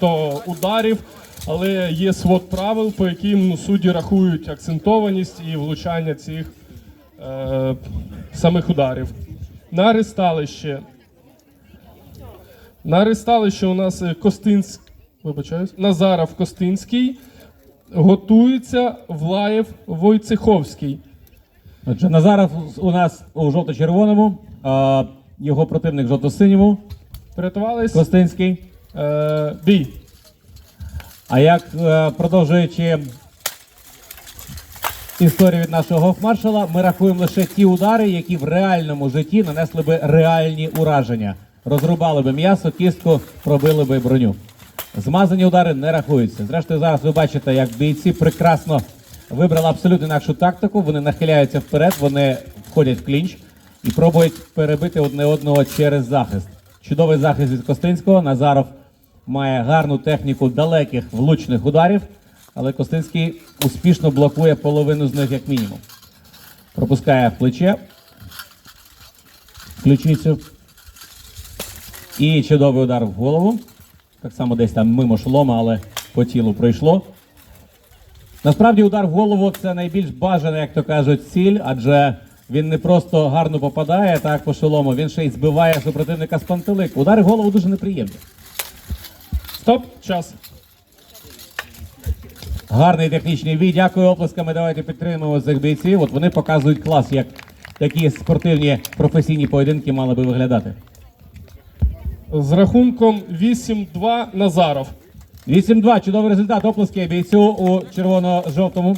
багато ударів, але є свод правил, по яким ну, судді рахують акцентованість і влучання цих е, самих ударів. На ристалище. На ристалище у нас е, Костинськ, вибачаюсь, Назаров Костинський. Готується Влаєв Войцеховський. Отже, Назаров у нас у жовто-червоному, а його противник жовто-синьому, Приготувались? Костинський. Е, бій. А як е, продовжуючи історію від нашого гофмаршала, ми рахуємо лише ті удари, які в реальному житті нанесли би реальні ураження. Розрубали би м'ясо, кістку, пробили би броню. Змазані удари не рахуються. Зрештою, зараз ви бачите, як бійці прекрасно вибрали абсолютно інакшу тактику. Вони нахиляються вперед, вони входять в клінч і пробують перебити одне одного через захист. Чудовий захист від Костинського. Назаров має гарну техніку далеких влучних ударів, але Костинський успішно блокує половину з них як мінімум. Пропускає плече ключицю. І чудовий удар в голову. Так само десь там мимо шолома, але по тілу пройшло. Насправді удар в голову це найбільш бажана, як то кажуть, ціль, адже він не просто гарно попадає так по шолому, він ще й збиває супротивника з пантелику. Удари в голову дуже неприємні. Стоп, час. Гарний технічний бій. Дякую оплесками. Давайте підтримуємо цих бійців. От вони показують клас, як такі спортивні професійні поєдинки мали би виглядати. З рахунком 8-2 Назаров. 8-2. Чудовий результат. Оплески бійцю у червоно-жовтому.